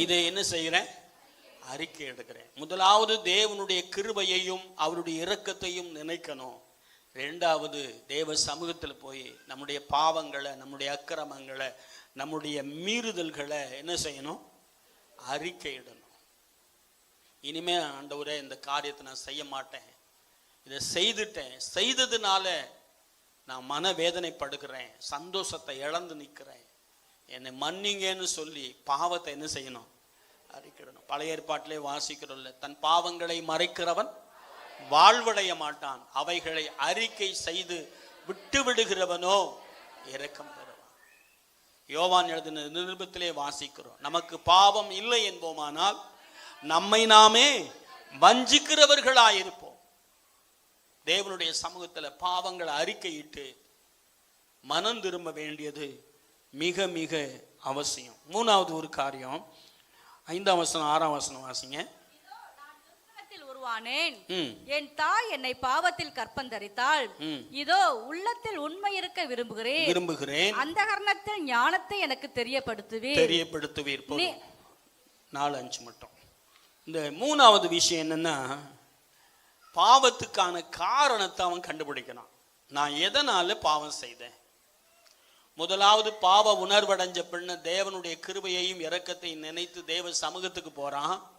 இதை என்ன செய்கிறேன்? அறிக்கை எடுக்கிறேன். முதலாவது தேவனுடைய கிருபையையும் அவருடைய இரக்கத்தையும் நினைக்கணும். ரெண்டாவது தேவ சமூகத்தில் போய் நம்முடைய பாவங்களை நம்முடைய அக்கிரமங்களை நம்முடைய மீறுதல்களை என்ன செய்யணும்? அறிக்கையிடணும் இனிமே ஆண்டவரே இந்த காரியத்தை நான் செய்ய மாட்டேன். இதை செய்துட்டேன். செய்ததுனால நான் மனவேதனைப்படுகிறேன். சந்தோஷத்தை இழந்து நிற்கிறேன். என்னை மன்னிங்கன்னு சொல்லி பாவத்தை என்ன செய்யணும்? அறிக்கிடணும் பழைய ஏற்பாட்டிலே வாசிக்கிறோம்ல. தன் பாவங்களை மறைக்கிறவன் வாழ்வடைய மாட்டான். அவைகளை அறிக்கை செய்து விட்டு விடுகிறவனோ இரக்கம் பெறுவான். யோவான் எழுதின நிருபத்திலே வாசிக்கிறோம். நமக்கு பாவம் இல்லை என்போமானால் நம்மை நாமே வஞ்சிக்கிறவர்களாயிருப்போம். தேவனுடைய சமூகத்தில் பாவங்களை அறிக்கையிட்டு மனம் திரும்ப வேண்டியது மிக மிக அவசியம். மூணாவது ஒரு காரியம். ஐந்தாம் வசனம் ஆறாம் வசனம் வாசிங்க. உருவானேன். என் தாய் என்னை பாவத்தில் கற்பந்தரித்தாள். இதோ உள்ளத்தில் உண்மை இருக்க விரும்புகிறேன். விரும்புகிறேன். அந்த கர்ணத்தில் ஞானத்தை எனக்கு தெரியப்படுத்துவீர். நீ- நாலு அஞ்சு மட்டும். இந்த மூணாவது விஷயம் என்னன்னா பாவத்துக்கான காரணத்தை அவன் கண்டுபிடிக்கணும். நான் எதனால பாவம் செய்தேன்? முதலாவது பாவ உணர்வடைஞ்ச பெண்ணு தேவனுடைய கிருபையையும் இரக்கத்தையும் நினைத்து தேவ சமூகத்துக்கு போறான்.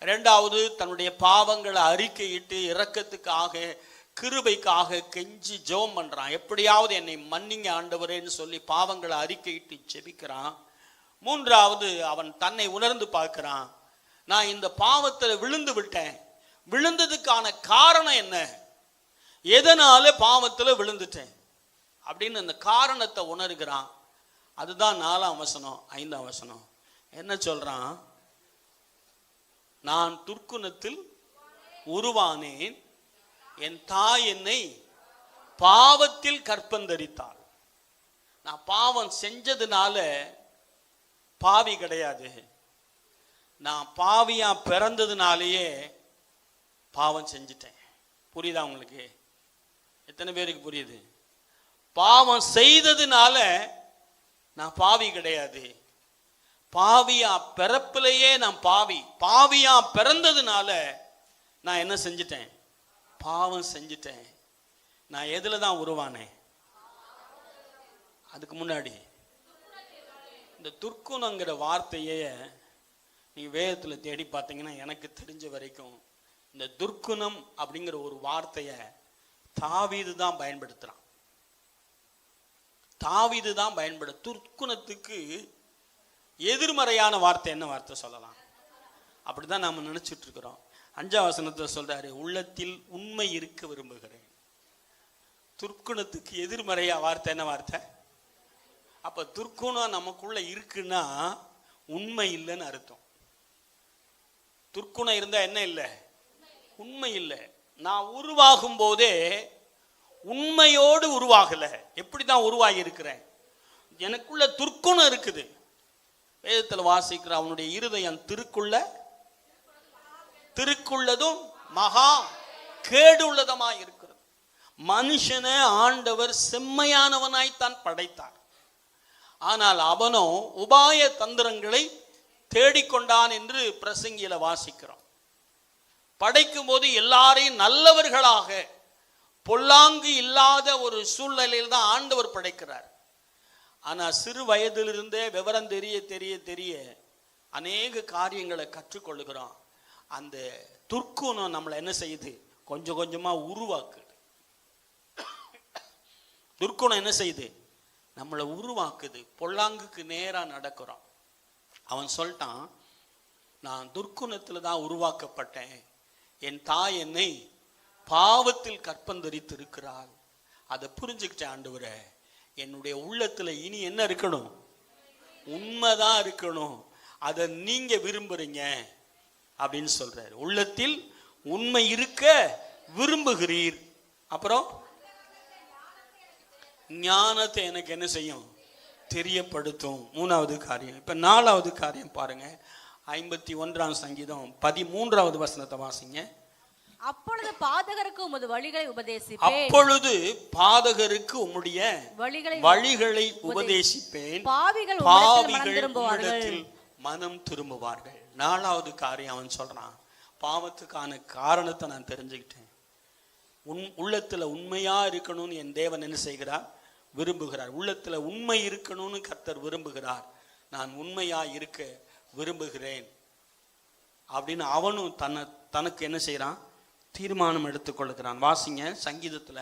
ரெண்டாவது தன்னுடைய பாவங்களை அறிக்கையிட்டு இரக்கத்துக்காக கிருபைக்காக கெஞ்சி ஜோம் பண்றான். எப்படியாவது என்னை மன்னிங்க ஆண்டவரேன்னு சொல்லி பாவங்களை அறிக்கையிட்டு செபிக்கிறான் மூன்றாவது அவன் தன்னை உணர்ந்து பார்க்கிறான். நான் இந்த பாவத்தில் விழுந்து விட்டேன். விழுந்ததுக்கான காரணம் என்ன? எதனால பாவத்தில் விழுந்துட்டேன்? அப்படின்னு அந்த காரணத்தை உணர்கிறான். அதுதான் நாலாம் வசனம் ஐந்தாம் வசனம். என்ன சொல்றான்? நான் துர்க்குணத்தில் உருவானேன் என் தாய் என்னை பாவத்தில் கற்பந்தரித்தாள். நான் பாவம் செஞ்சதுனால பாவி கிடையாது. நான் பாவியா பிறந்ததுனாலேயே பாவம் செஞ்சிட்டேன். புரியுதா உங்களுக்கு? எத்தனை பேருக்கு புரியுது? பாவம் செய்ததுனால நான் பாவி கிடையாது. பாவியா பிறப்பிலேயே நான் பாவி. பாவியா பிறந்ததுனால நான் என்ன செஞ்சிட்டேன்? பாவம் செஞ்சிட்டேன். நான் எதில் தான் உருவானேன் அதுக்கு முன்னாடி. இந்த துர்க்குணங்கிற வார்த்தையே நீ வேதத்தில் தேடி பார்த்தீங்கன்னா எனக்கு தெரிஞ்ச வரைக்கும் இந்த துர்க்குணம் அப்படிங்கிற ஒரு வார்த்தையை தாவீது தான் பயன்படுத்துகிறான் தாவிது தான் பயன்பட துர்க்குணத்துக்கு எதிர்மறையான வார்த்தை என்ன வார்த்தை சொல்லலாம்? அப்படிதான் நாம் நினச்சிட்டு இருக்கிறோம். அஞ்சாம் வசனத்தை சொல்றாரு உள்ளத்தில் உண்மை இருக்க விரும்புகிறேன். துர்க்குணத்துக்கு எதிர்மறையா வார்த்தை என்ன வார்த்தை? அப்ப துர்க்குணம் நமக்குள்ள இருக்குன்னா உண்மை இல்லைன்னு அர்த்தம். துர்க்குணம் இருந்தா என்ன இல்லை? உண்மை இல்லை. நான் உருவாகும் போதே உண்மையோடு உருவாகல. எப்படி தான் உருவாகி இருக்கிறேன் எனக்குள்ள துர்க்குணம் இருக்குது. வேதத்தில் வாசிக்கிற அவனுடைய இருதயம் திருக்குள்ள திருக்குள்ளதும் மகா கேடு உள்ளதமாக இருக்கிறது. மனுஷனை ஆண்டவர் செம்மையானவனாய்த்தான் படைத்தார். ஆனால் அவனோ உபாய தந்திரங்களை தேடிக்கொண்டான் என்று பிரசங்கியில வாசிக்கிறோம். படைக்கும் போது எல்லாரையும் நல்லவர்களாக பொல்லாங்கு இல்லாத ஒரு சூழ்நிலையில் தான் ஆண்டவர் படைக்கிறார். ஆனால் சிறு வயதிலிருந்தே விவரம் தெரிய தெரிய தெரிய அநேக காரியங்களை கற்றுக்கொள்ளுகிறோம். அந்த துர்க்குணம் நம்மளை என்ன செய்யுது? கொஞ்சம் கொஞ்சமாக உருவாக்குது. துர்க்குணம் என்ன செய்யுது? நம்மளை உருவாக்குது. பொல்லாங்குக்கு நேராக நடக்கிறோம். அவன் சொல்லிட்டான் நான் துர்க்குணத்தில் தான் உருவாக்கப்பட்டேன். என் தாய் என்னை பாவத்தில் கற்பந்தரித்து இருக்கிறாள் அதை புரிஞ்சுக்கிட்டேன் ஆண்டவரே என்னுடைய உள்ளத்துல இனி என்ன இருக்கணும்? உண்மைதான் இருக்கணும். அதை நீங்க விரும்புறீங்க அப்படின்னு சொல்றாரு. உள்ளத்தில் உண்மை இருக்க விரும்புகிறீர். அப்புறம் ஞானத்தை எனக்கு என்ன செய்யும்? தெரியப்படுத்தும். மூணாவது காரியம். இப்ப நாலாவது காரியம் பாருங்க. ஐம்பத்தி ஒன்றாம் சங்கீதம் பதிமூன்றாவது வசனத்தை வாசிங்க. அப்பொழுது பாதகருக்கு உமது வழிகளை உபதேசிப்பேன். அப்பொழுது பாதகருக்கு உம்முடைய வழிகளை வழிகளை உபதேசிப்பேன். பாவிகள் பாவிகள் மனம் திரும்புவார்கள். நாலாவது காரியம் அவன் சொல்றான். பாவத்துக்கான காரணத்தை நான் தெரிஞ்சுக்கிட்டேன். உன் உள்ளத்துல உண்மையா இருக்கணும்னு என் தேவன் என்ன செய்கிறார்? விரும்புகிறார். உள்ளத்துல உண்மை இருக்கணும்னு கர்த்தர் விரும்புகிறார். நான் உண்மையா இருக்க விரும்புகிறேன். அப்படின்னு அவனும் தன்னை தனக்கு என்ன செய்றான்? தீர்மானம் எடுத்துக்கொள்கிறான். வாசிங்க சங்கீதத்துல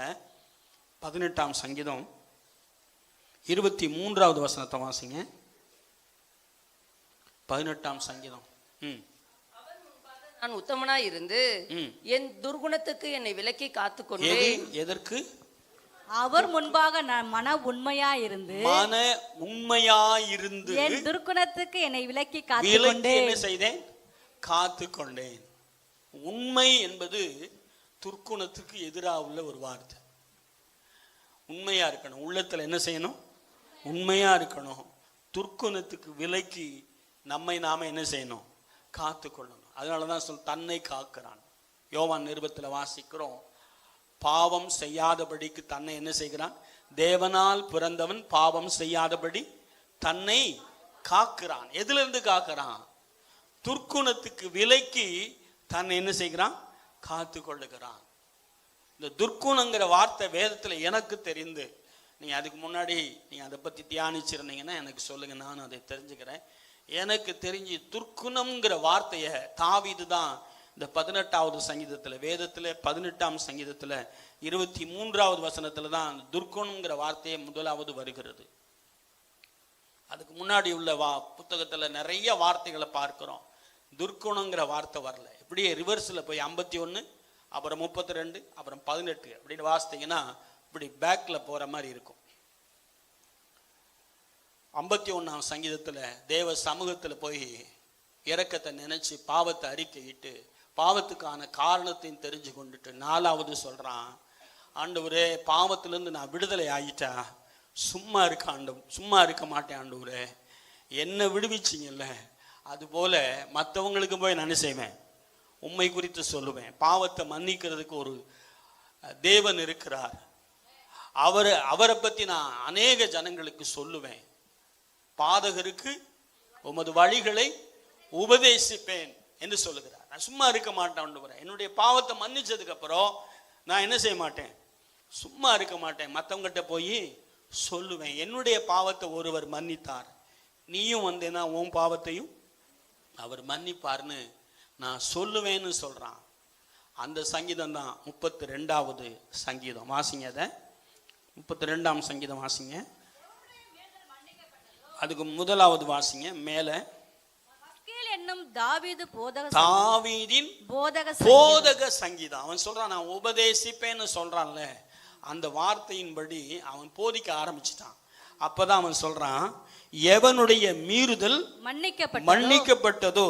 பதினெட்டாம் சங்கீதம் இருபத்தி மூன்றாவது வசனத்தை வாசிங்க. பதினெட்டாம் சங்கீதம். ம். நான் உத்தமனாய் இருந்து ம். என் துர்குணத்துக்கு என்னை விலக்கி காத்துக்கொண்டு எது எதற்கு? அவர் முன்பாக நான் மன உண்மையா இருந்து மன உண்மையாயிருந்து என் துர்க்குணத்துக்கு என்னை விலக்கி காத்துக்கொண்டு என்ன செய்தேன்? காத்து கொண்டேன் உண்மை என்பது துர்க்குணத்துக்கு எதிராக உள்ள ஒரு வார்த்தை. உண்மையா இருக்கணும். உள்ளத்துல என்ன செய்யணும்? உண்மையா இருக்கணும். துர்க்குணத்துக்கு விலைக்கு நம்மை நாம என்ன செய்யணும்? காத்து கொள்ளணும் அதனாலதான் சொல் தன்னை காக்கிறான். யோவான் நிருபத்தில் வாசிக்கிறோம். பாவம் செய்யாதபடிக்கு தன்னை என்ன செய்கிறான்? தேவனால் பிறந்தவன் பாவம் செய்யாதபடி தன்னை காக்கிறான். எதிலிருந்து காக்கிறான்? துர்க்குணத்துக்கு விலைக்கு தன்னை என்ன செய்கிறான்? காத்து கொள்ளுகிறான் இந்த துர்க்குணங்கிற வார்த்தை வேதத்தில் எனக்கு தெரிந்து நீங்கள் அதுக்கு முன்னாடி நீங்கள் அதை பற்றி தியானிச்சிருந்தீங்கன்னா எனக்கு சொல்லுங்க நான் அதை தெரிஞ்சுக்கிறேன். எனக்கு தெரிஞ்சு துர்க்குணம்ங்கிற வார்த்தையை தாவிது தான் இந்த பதினெட்டாவது சங்கீதத்தில் வேதத்தில் பதினெட்டாம் சங்கீதத்தில் இருபத்தி மூன்றாவது வசனத்தில் தான் துர்க்குணங்கிற துர்க்குணம்ங்கிற வார்த்தையே முதலாவது வருகிறது. அதுக்கு முன்னாடி உள்ள வா புத்தகத்தில் நிறைய வார்த்தைகளை பார்க்குறோம். துர்க்குணங்கிற வார்த்தை வரல. இப்படியே ரிவர்ஸில் போய் ஐம்பத்தி ஒன்று அப்புறம் முப்பத்தி ரெண்டு அப்புறம் பதினெட்டு அப்படின்னு வாசித்தீங்கன்னா இப்படி பேக்கில் போகிற மாதிரி இருக்கும். ஐம்பத்தி ஒன்றாம் சங்கீதத்தில் தேவ சமூகத்தில் போய் இறக்கத்தை நினச்சி பாவத்தை அறிக்கையிட்டு பாவத்துக்கான காரணத்தையும் தெரிஞ்சு கொண்டுட்டு நாலாவது சொல்றான் ஆண்டவரே பாவத்திலேருந்து நான் விடுதலை ஆகிட்டா சும்மா இருக்க ஆண்டு சும்மா இருக்க மாட்டேன் ஆண்டவரே. என்ன விடுவிச்சிங்கல்ல. அதுபோல மற்றவங்களுக்கு போய் நான் செய்வேன்? உண்மை குறித்து சொல்லுவேன். பாவத்தை மன்னிக்கிறதுக்கு ஒரு தேவன் இருக்கிறார். அவரை அவரை பற்றி நான் அநேக ஜனங்களுக்கு சொல்லுவேன். பாதகருக்கு உமது வழிகளை உபதேசிப்பேன் என்று சொல்லுகிறார். நான் சும்மா இருக்க மாட்டேன் என்னுடைய பாவத்தை மன்னிச்சதுக்கு அப்புறம் நான் என்ன செய்ய மாட்டேன்? சும்மா இருக்க மாட்டேன். மற்றவங்ககிட்ட போய் சொல்லுவேன். என்னுடைய பாவத்தை ஒருவர் மன்னித்தார். நீயும் வந்தேன்னா உன் பாவத்தையும் அவர் மன்னிப்பார்னு நான் சொல்லுவேன்னு சொல்றான். அந்த சங்கீதம் தான் முப்பத்தி ரெண்டாவது சங்கீதம். வாசிங்க அதை. முப்பத்தி ரெண்டாம் சங்கீதம் வாசிங்க. அதுக்கு முதலாவது வாசிங்க. மேலே. என்னும் தாவீது போதக தாவீதின் போதக. போதக சங்கீதம். அவன் சொல்றான் நான் உபதேசிப்பேன்னு சொல்றான்ல. அந்த வார்த்தையின்படி அவன் போதிக்க ஆரம்பிச்சிட்டான். அப்பதான் அவன் சொல்றான் எவனுடைய மீறுதல் மன்னிக்கப்பட்டதோ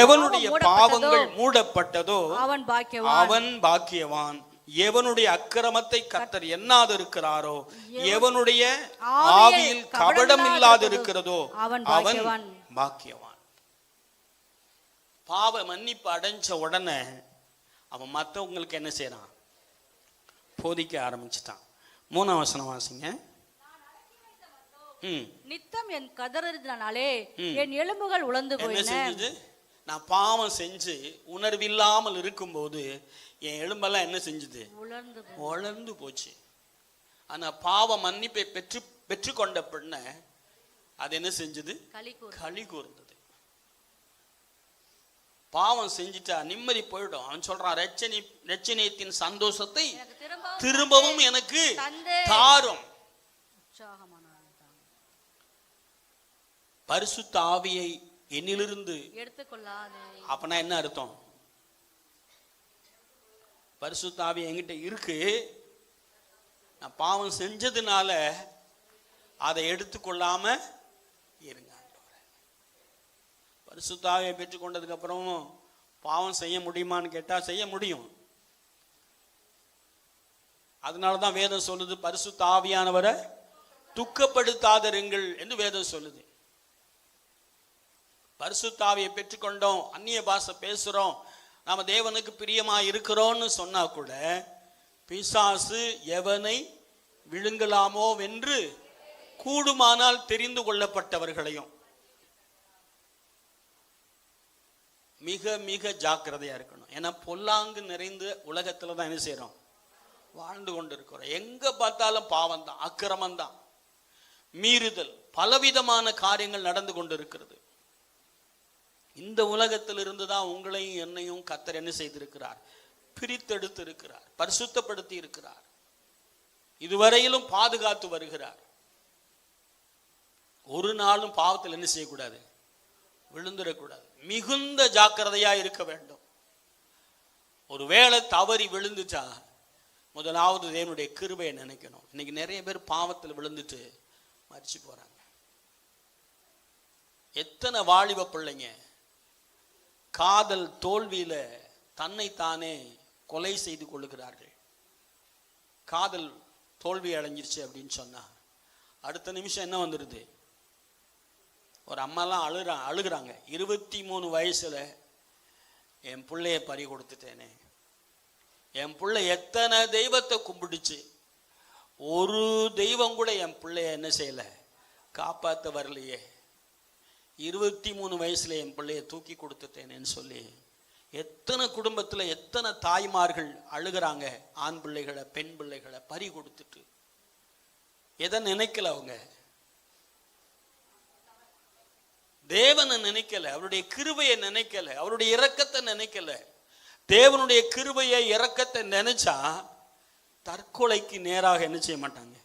எவனுடைய பாவங்கள் மூடப்பட்டதோ, அவன் பாக்கியவான். அவன் பாக்கியவான். எவனுடைய அக்கிரமத்தை கர்த்தர் எண்ணாது இருக்கிறாரோ எவனுடைய ஆவியில் கபடம் இல்லாது இருக்கிறதோ அவன் அவன் பாக்கியவான். பாவ மன்னிப்பு அடைஞ்ச உடனே அவன் மற்றவங்களுக்கு என்ன செய்றான் போதிக்க ஆரம்பிச்சிட்டான். மூணாம் வசனம் வாசிங்க. நித்தம் என் கதறினாலே. என் எலும்புகள் என்ன போயின. நான் பாவம் செஞ்சு உணர்வில்லாமல் இருக்கும்போது என் எலும்பெல்லாம் என்ன செஞ்சது. உழந்து போச்சு. ஆனா பாவ மன்னிப்பை பெற்று பெற்றுக்கொண்ட பின்ன அது என்ன செஞ்சது? களி கூர்ந்தது. பாவம் செஞ்சுட்டா நிம்மதி போயிடும். அவன் சொல்றான் ரச்சனை ரச்சனையத்தின் சந்தோஷத்தை திரும்பவும் எனக்கு தாரும். பரிசுத்த ஆவியை என்னிலிருந்து எடுத்துக்கொள்ளாதே. அப்பனா என்ன அர்த்தம்? பரிசுத்த ஆவி என்கிட்ட இருக்கு. நான் பாவம் செஞ்சதுனால அதை எடுத்துக்கொள்ளாம இருங்க ஆண்டவரே. பரிசுத்த ஆவியை பெற்றுக்கொண்டதுக்கு அப்புறம் பாவம் செய்ய முடியுமான்னு கேட்டா செய்ய முடியும். அதனால தான் வேதம் சொல்லுது பரிசுத்த ஆவியானவரை துக்கப்படுத்தாதருங்கள் என்று வேதம் சொல்லுது. பரிசுத்தாவியை பெற்றுக்கொண்டோம் அந்நிய பாஷை பேசுகிறோம் நாம தேவனுக்கு பிரியமா இருக்கிறோம்னு சொன்னா கூட பிசாசு எவனை விழுங்கலாமோ வென்று கூடுமானால் தெரிந்து கொள்ளப்பட்டவர்களையும். மிக மிக ஜாக்கிரதையா இருக்கணும். ஏன்னா பொல்லாங்கு நிறைந்த உலகத்துல தான் என்ன செய்கிறோம் வாழ்ந்து கொண்டு இருக்கிறோம் எங்க பார்த்தாலும் பாவம் தான் அக்கிரமம் தான் மீறுதல் பலவிதமான காரியங்கள் நடந்து கொண்டு இருக்கிறது இந்த உலகத்திலிருந்து தான் உங்களையும் என்னையும் கத்தர் என்ன செய்திருக்கிறார்? பிரித்தெடுத்து இருக்கிறார் பரிசுத்தப்படுத்தி இருக்கிறார் இதுவரையிலும் பாதுகாத்து வருகிறார். ஒரு நாளும் பாவத்தில் என்ன செய்யக்கூடாது? விழுந்துடக்கூடாது. மிகுந்த ஜாக்கிரதையா இருக்க வேண்டும். ஒருவேளை தவறி விழுந்துச்சா? முதலாவது தேவனுடைய கிருபையை நினைக்கணும். இன்னைக்கு நிறைய பேர் பாவத்தில் விழுந்துட்டு மறிச்சு போறாங்க. எத்தனை வாலிப பிள்ளைங்க காதல் தோல்வியில தன்னைத்தானே கொலை செய்து கொள்ளுகிறார்கள். காதல் தோல்வி அடைஞ்சிருச்சு அப்படின்னு சொன்னா அடுத்த நிமிஷம் என்ன வந்துடுது ஒரு அம்மாலாம் அழுகிறா அழுகிறாங்க. இருபத்தி மூணு வயசுல என் பிள்ளைய பறி கொடுத்துட்டேனே. என் பிள்ளை எத்தனை தெய்வத்தை கும்பிடுச்சு ஒரு தெய்வம் கூட என் பிள்ளைய என்ன செய்யலை? காப்பாற்ற வரலையே. இருபத்தி மூணு வயசுல என் பிள்ளைய தூக்கி கொடுத்துட்டேனேன்னு சொல்லி எத்தனை குடும்பத்தில் எத்தனை தாய்மார்கள் அழுகுறாங்க ஆண் பிள்ளைகளை பெண் பிள்ளைகளை பறி கொடுத்துட்டு. எதை நினைக்கல அவங்க? தேவனை நினைக்கல அவருடைய கிருபையை நினைக்கல அவருடைய இரக்கத்தை நினைக்கல. தேவனுடைய கிருபையை இரக்கத்தை நினைச்சா தற்கொலைக்கு நேராக என்ன செய்ய மாட்டாங்க?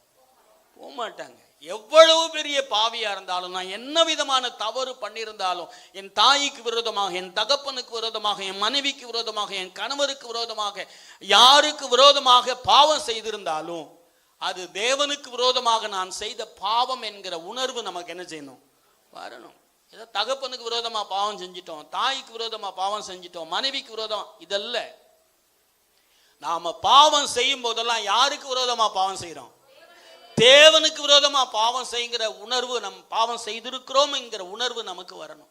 போக மாட்டாங்க. எவ்வளவு பெரிய பாவியா இருந்தாலும் நான் என்ன விதமான தவறு பண்ணியிருந்தாலும் என் தாய்க்கு விரோதமாக என் தகப்பனுக்கு விரோதமாக என் மனைவிக்கு விரோதமாக என் கணவருக்கு விரோதமாக யாருக்கு விரோதமாக பாவம் செய்திருந்தாலும் அது தேவனுக்கு விரோதமாக நான் செய்த பாவம் என்கிற உணர்வு நமக்கு என்ன செய்யணும்? வரணும். ஏதோ தகப்பனுக்கு விரோதமா பாவம் செஞ்சிட்டோம் தாய்க்கு விரோதமா பாவம் செஞ்சிட்டோம் மனைவிக்கு விரோதம் இதல்ல. நாம பாவம் செய்யும் போதெல்லாம் யாருக்கு விரோதமா பாவம் செய்கிறோம் தேவனுக்கு விரோதமாக பாவம் செய்கிற உணர்வு நம் பாவம் செய்திருக்கிறோம் என்கிற உணர்வு நமக்கு வரணும்.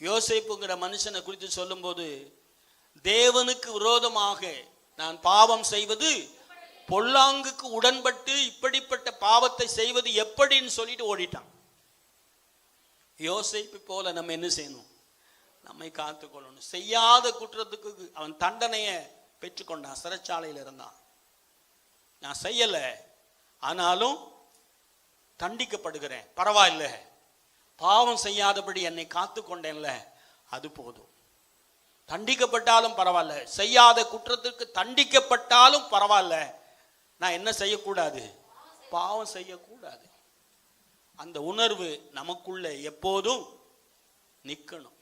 யோசிப்புங்கிற மனுஷனை குறித்து சொல்லும்போது தேவனுக்கு விரோதமாக நான் பாவம் செய்வது பொல்லாங்குக்கு உடன்பட்டு இப்படிப்பட்ட பாவத்தை செய்வது எப்படின்னு சொல்லிட்டு ஓடிட்டான். யோசிப்பு போல நம்ம என்ன செய்யணும்? நம்மை காத்துக்கொள்ளணும். செய்யாத குற்றத்துக்கு அவன் தண்டனையை பெற்றுக்கொண்டான். சிறைச்சாலையில் இருந்தான். நான் செய்யலை ஆனாலும் தண்டிக்கப்படுகிறேன். பரவாயில்ல. பாவம் செய்யாதபடி என்னை காத்து கொண்டேன்ல அது போதும். தண்டிக்கப்பட்டாலும் பரவாயில்ல. செய்யாத குற்றத்திற்கு தண்டிக்கப்பட்டாலும் பரவாயில்ல. நான் என்ன செய்யக்கூடாது? பாவம் செய்யக்கூடாது. அந்த உணர்வு நமக்குள்ள எப்போதும் நிற்கணும்.